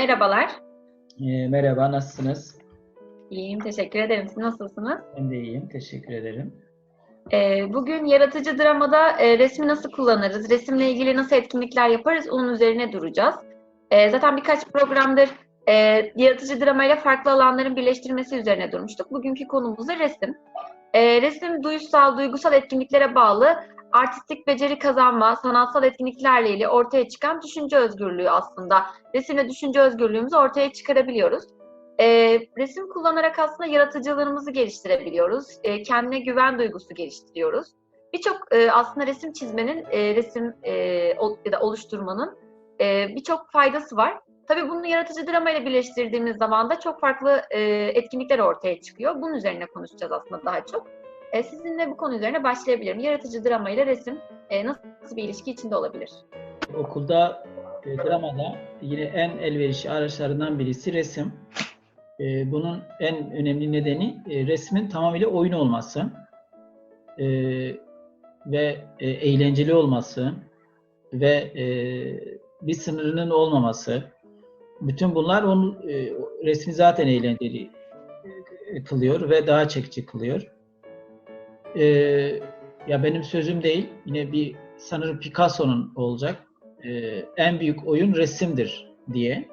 merhabalar. E, merhaba, nasılsınız? İyiyim, teşekkür ederim. Siz nasılsınız? Ben de iyiyim, teşekkür ederim. E, bugün yaratıcı dramada e, resmi nasıl kullanırız, resimle ilgili nasıl etkinlikler yaparız onun üzerine duracağız. E, zaten birkaç programdır e, yaratıcı dramayla farklı alanların birleştirilmesi üzerine durmuştuk. Bugünkü konumuz da resim. E, resim duysal, duygusal etkinliklere bağlı artistik beceri kazanma, sanatsal etkinliklerle ilgili ortaya çıkan düşünce özgürlüğü aslında. Resimle düşünce özgürlüğümüzü ortaya çıkarabiliyoruz. E, resim kullanarak aslında yaratıcılığımızı geliştirebiliyoruz. E, kendine güven duygusu geliştiriyoruz. Birçok e, aslında resim çizmenin, e, resim e, ya da oluşturmanın e, birçok faydası var. Tabii bunu yaratıcı drama ile birleştirdiğimiz zaman da çok farklı e, etkinlikler ortaya çıkıyor. Bunun üzerine konuşacağız aslında daha çok. E, sizinle bu konu üzerine başlayabilirim. Yaratıcı drama ile resim e, nasıl bir ilişki içinde olabilir? Okulda, e, dramada yine en elverişli araçlarından birisi resim. E, bunun en önemli nedeni e, resmin tamamıyla oyun olması e, ve e, eğlenceli olması ve e, bir sınırının olmaması. Bütün bunlar onun e, resmi zaten eğlenceli e, kılıyor ve daha çekici kılıyor. E, ya benim sözüm değil, yine bir sanırım Picasso'nun olacak. E, en büyük oyun resimdir diye.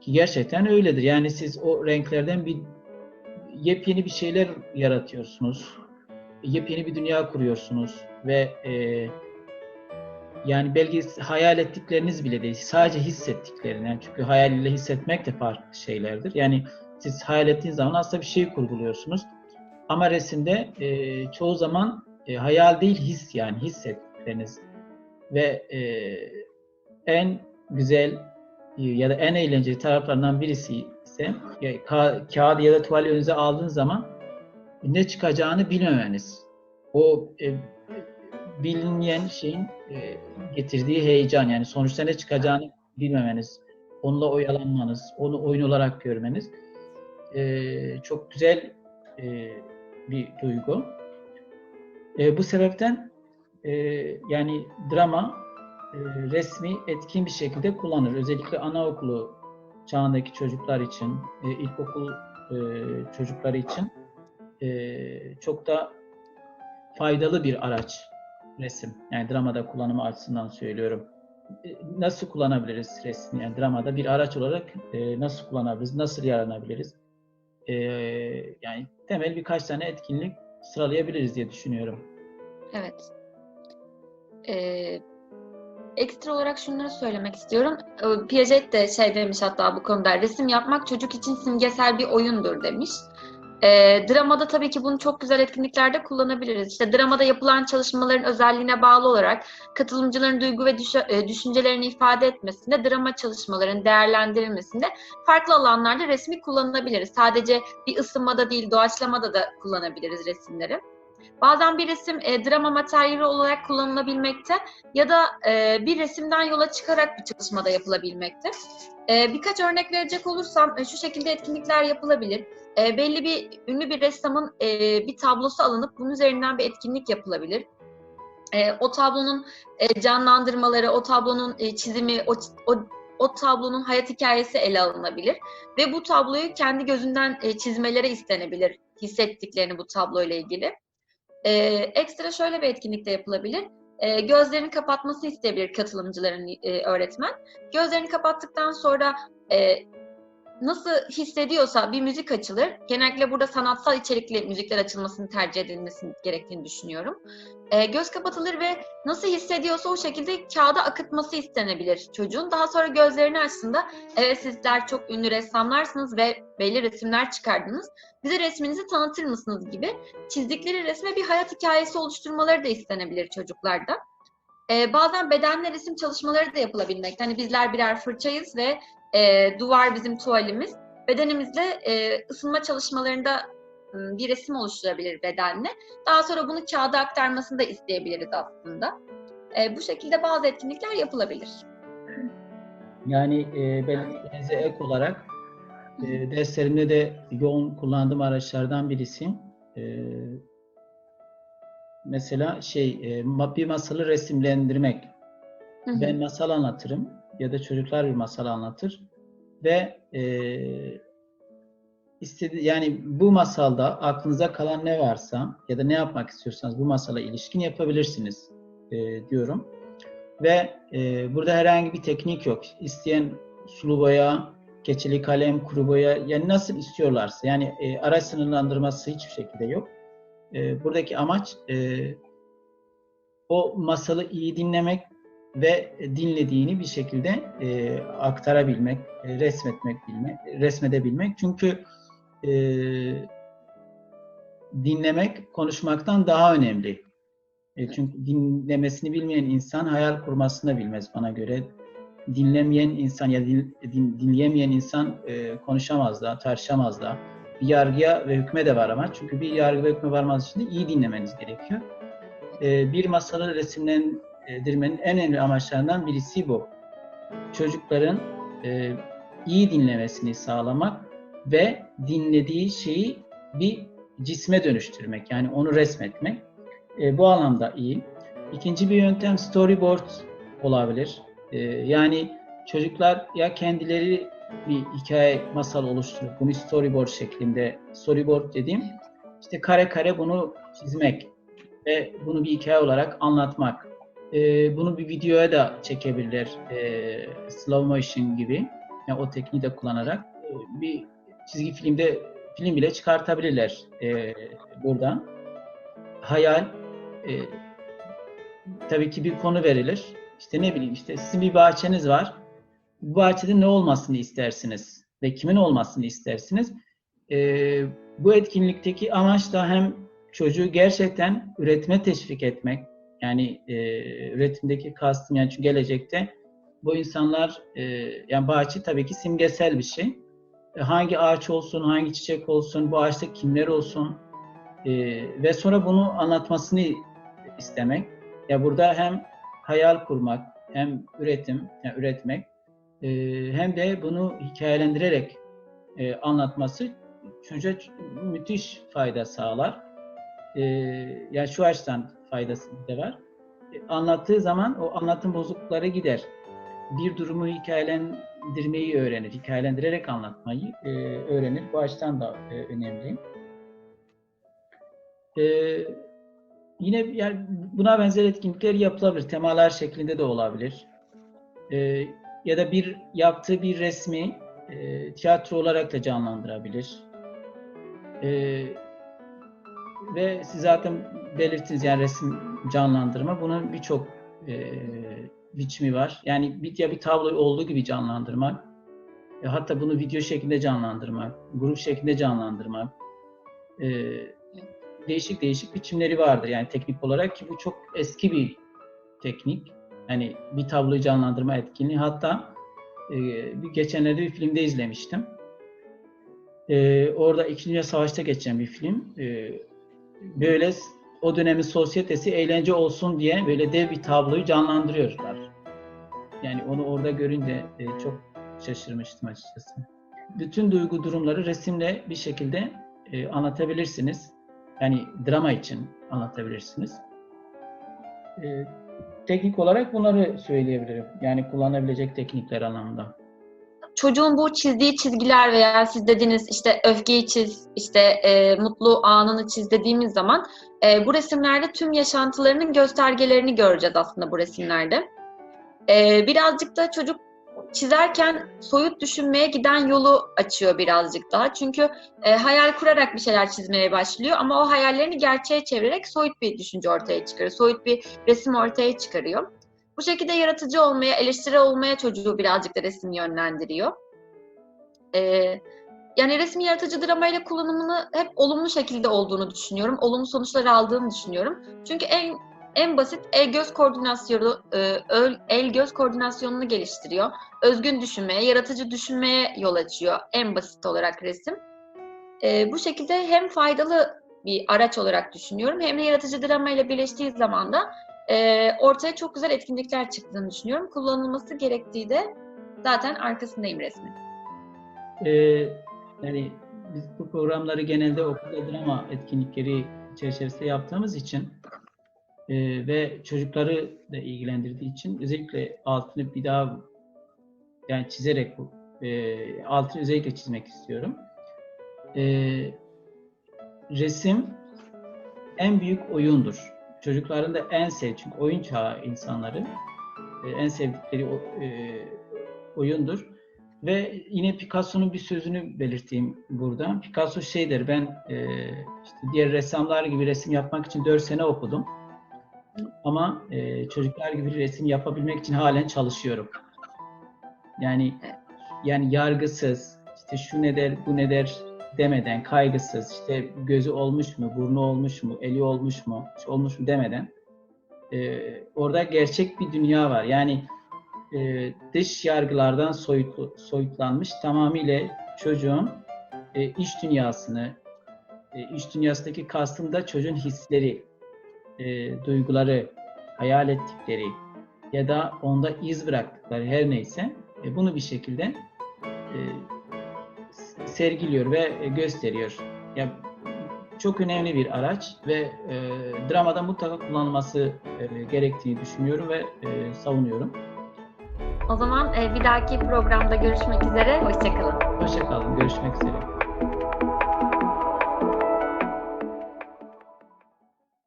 Ki gerçekten öyledir. Yani siz o renklerden bir yepyeni bir şeyler yaratıyorsunuz. Yepyeni bir dünya kuruyorsunuz ve e, yani belki hayal ettikleriniz bile değil. Sadece hissettiklerini. Yani çünkü hayal ile hissetmek de farklı şeylerdir. Yani siz hayal ettiğiniz zaman aslında bir şey kurguluyorsunuz. Ama resimde e, çoğu zaman e, hayal değil his yani hissettikleriniz. Ve e, en güzel e, ya da en eğlenceli taraflarından birisi ise ya, ka- kağıdı ya da tuvali önünüze aldığınız zaman ne çıkacağını bilmemeniz. O e, bilinmeyen şeyin e, getirdiği heyecan yani sonuçta ne çıkacağını bilmemeniz, onunla oyalanmanız, onu oyun olarak görmeniz e, çok güzel e, bir duygu. E, bu sebepten e, yani drama e, resmi etkin bir şekilde kullanır. Özellikle anaokulu çağındaki çocuklar için, e, ilkokul e, çocukları için e, çok da faydalı bir araç resim. Yani dramada kullanımı açısından söylüyorum. E, Nasıl kullanabiliriz resmi? Yani dramada bir araç olarak e, nasıl kullanabiliriz? Nasıl yararlanabiliriz? E, yani temel birkaç tane etkinlik sıralayabiliriz diye düşünüyorum. Evet. Ee, ekstra olarak şunları söylemek istiyorum. Piaget de şey demiş hatta bu konuda resim yapmak çocuk için simgesel bir oyundur demiş. Ee, dramada tabii ki bunu çok güzel etkinliklerde kullanabiliriz. İşte dramada yapılan çalışmaların özelliğine bağlı olarak katılımcıların duygu ve düşe- e, düşüncelerini ifade etmesinde, drama çalışmaların değerlendirilmesinde farklı alanlarda resmi kullanılabiliriz. Sadece bir ısınmada değil, doğaçlamada da kullanabiliriz resimleri. Bazen bir resim e, drama materyali olarak kullanılabilmekte ya da e, bir resimden yola çıkarak bir çalışmada yapılabilmekte. E, birkaç örnek verecek olursam e, şu şekilde etkinlikler yapılabilir. E, belli bir ünlü bir ressamın e, bir tablosu alınıp bunun üzerinden bir etkinlik yapılabilir. E, o tablonun e, canlandırmaları, o tablonun e, çizimi, o, o o tablonun hayat hikayesi ele alınabilir ve bu tabloyu kendi gözünden e, çizmeleri istenebilir hissettiklerini bu tabloyla ilgili. Ee, ekstra şöyle bir etkinlik de yapılabilir. Ee, gözlerini kapatmasını isteyebilir katılımcıların e, öğretmen. Gözlerini kapattıktan sonra e, nasıl hissediyorsa bir müzik açılır. Genellikle burada sanatsal içerikli müzikler açılmasını tercih edilmesi gerektiğini düşünüyorum. Ee, göz kapatılır ve nasıl hissediyorsa o şekilde kağıda akıtması istenebilir çocuğun. Daha sonra gözlerini açtığında evet sizler çok ünlü ressamlarsınız ve belli resimler çıkardınız. Bize resminizi tanıtır mısınız gibi çizdikleri resme bir hayat hikayesi oluşturmaları da istenebilir çocuklarda. Ee, bazen bedenle resim çalışmaları da yapılabilmekte. Hani bizler birer fırçayız ve e, duvar bizim tuvalimiz. Bedenimizle e, ısınma çalışmalarında bir resim oluşturabilir bedenle. Daha sonra bunu kağıda aktarmasını da isteyebiliriz aslında. E, bu şekilde bazı etkinlikler yapılabilir. Yani e, ben ek olarak e, derslerimde de yoğun kullandığım araçlardan birisi. E, mesela şey e, bir masalı resimlendirmek. Hı hı. Ben masal anlatırım ya da çocuklar bir masal anlatır. ve e, istedi yani bu masalda aklınıza kalan ne varsa ya da ne yapmak istiyorsanız bu masala ilişkin yapabilirsiniz e, diyorum. Ve e, burada herhangi bir teknik yok. İsteyen sulu boya, keçeli kalem, kuru boya yani nasıl istiyorlarsa yani e, araç sınırlandırması hiçbir şekilde yok. E, buradaki amaç e, o masalı iyi dinlemek ve dinlediğini bir şekilde e, aktarabilmek, e, resmetmek bilmek, resmedebilmek. Çünkü e, dinlemek konuşmaktan daha önemli. E, çünkü dinlemesini bilmeyen insan hayal kurmasını bilmez bana göre. Dinlemeyen insan ya din, din, dinleyemeyen insan e, konuşamaz da, tartışamaz da. Bir yargıya ve hükme de var ama çünkü bir yargı ve hükme varmanız için de iyi dinlemeniz gerekiyor. E, bir masalı resimlendirmenin en önemli amaçlarından birisi bu. Çocukların e, iyi dinlemesini sağlamak ve dinlediği şeyi bir cisme dönüştürmek. Yani onu resmetmek. E, bu anlamda iyi. İkinci bir yöntem storyboard olabilir. E, yani çocuklar ya kendileri bir hikaye masal oluşturup bunu storyboard şeklinde storyboard dediğim işte kare kare bunu çizmek ve bunu bir hikaye olarak anlatmak. E, bunu bir videoya da çekebilirler. E, slow motion gibi. Yani o tekniği de kullanarak e, bir çizgi filmde film bile çıkartabilirler e, buradan. Hayal e, tabii ki bir konu verilir. İşte ne bileyim işte sizin bir bahçeniz var. Bu bahçede ne olmasını istersiniz ve kimin olmasını istersiniz? E, bu etkinlikteki amaç da hem çocuğu gerçekten üretime teşvik etmek. Yani e, üretimdeki kastım yani çünkü gelecekte bu insanlar e, yani bahçe tabii ki simgesel bir şey. E, hangi ağaç olsun, hangi çiçek olsun, bu ağaçta kimler olsun e, ve sonra bunu anlatmasını istemek. Ya burada hem hayal kurmak, hem üretim, yani üretmek, e, hem de bunu hikayelendirerek e, anlatması çocuğa müthiş fayda sağlar. E, yani şu açıdan faydası da var. E, anlattığı zaman o anlatım bozuklukları gider. Bir durumu hikayelendirmeyi öğrenir, hikayelendirerek anlatmayı e, öğrenir. Bu açıdan da e, önemli. Yine yani buna benzer etkinlikler yapılabilir. Temalar şeklinde de olabilir. Ya da bir yaptığı bir resmi tiyatro olarak da canlandırabilir. Ve siz zaten belirttiniz yani resim canlandırma. Bunun birçok e, biçimi var. Yani bir, ya bir tabloyu olduğu gibi canlandırmak, e, hatta bunu video şeklinde canlandırmak, grup şeklinde canlandırmak, e, değişik değişik biçimleri vardır. Yani teknik olarak ki bu çok eski bir teknik. Yani bir tabloyu canlandırma etkinliği. Hatta e, bir geçenlerde bir filmde izlemiştim. E, orada İkinci Savaş'ta geçen bir film. E, böyle o dönemin sosyetesi eğlence olsun diye böyle dev bir tabloyu canlandırıyorlar. Yani onu orada görünce e, çok şaşırmıştım açıkçası. Bütün duygu durumları resimle bir şekilde e, anlatabilirsiniz. Yani drama için anlatabilirsiniz. E, teknik olarak bunları söyleyebilirim. Yani kullanabilecek teknikler anlamında çocuğun bu çizdiği çizgiler veya siz dediğiniz işte öfkeyi çiz, işte e, mutlu anını çiz dediğimiz zaman e, bu resimlerde tüm yaşantılarının göstergelerini göreceğiz aslında bu resimlerde. E, birazcık da çocuk çizerken soyut düşünmeye giden yolu açıyor birazcık daha. Çünkü e, hayal kurarak bir şeyler çizmeye başlıyor ama o hayallerini gerçeğe çevirerek soyut bir düşünce ortaya çıkarıyor. Soyut bir resim ortaya çıkarıyor. Bu şekilde yaratıcı olmaya, eleştiri olmaya çocuğu birazcık da resim yönlendiriyor. Ee, yani resim yaratıcı dramayla kullanımını hep olumlu şekilde olduğunu düşünüyorum. Olumlu sonuçlar aldığını düşünüyorum. Çünkü en en basit el göz koordinasyonu, e, el göz koordinasyonunu geliştiriyor. Özgün düşünmeye, yaratıcı düşünmeye yol açıyor en basit olarak resim. E, bu şekilde hem faydalı bir araç olarak düşünüyorum hem de yaratıcı drama ile birleştiği zaman da e, ortaya çok güzel etkinlikler çıktığını düşünüyorum. Kullanılması gerektiği de zaten arkasındayım resmin. Ee, yani biz bu programları genelde okulda drama etkinlikleri çerçevesinde yaptığımız için e, ve çocukları da ilgilendirdiği için özellikle altını bir daha yani çizerek bu e, altını özellikle çizmek istiyorum. E, resim en büyük oyundur. Çocukların da en sev çünkü oyun çağı insanları e, en sevdikleri e, oyundur. Ve yine Picasso'nun bir sözünü belirteyim burada. Picasso şey der, ben e, işte diğer ressamlar gibi resim yapmak için 4 sene okudum. Ama çocuklar gibi resim yapabilmek için halen çalışıyorum. Yani yani yargısız, işte şu ne der, bu ne der demeden, kaygısız, işte gözü olmuş mu, burnu olmuş mu, eli olmuş mu, olmuş mu demeden e, orada gerçek bir dünya var. Yani e, dış yargılardan soyutlu, soyutlanmış tamamıyla çocuğun e, iç dünyasını, e, iç dünyasındaki kastım da çocuğun hisleri, e, duyguları, hayal ettikleri ya da onda iz bıraktıkları her neyse e, bunu bir şekilde e, sergiliyor ve e, gösteriyor. Ya çok önemli bir araç ve e, dramada mutlaka kullanılması e, gerektiğini düşünüyorum ve e, savunuyorum. O zaman e, bir dahaki programda görüşmek üzere. Hoşçakalın. Hoşçakalın, görüşmek üzere.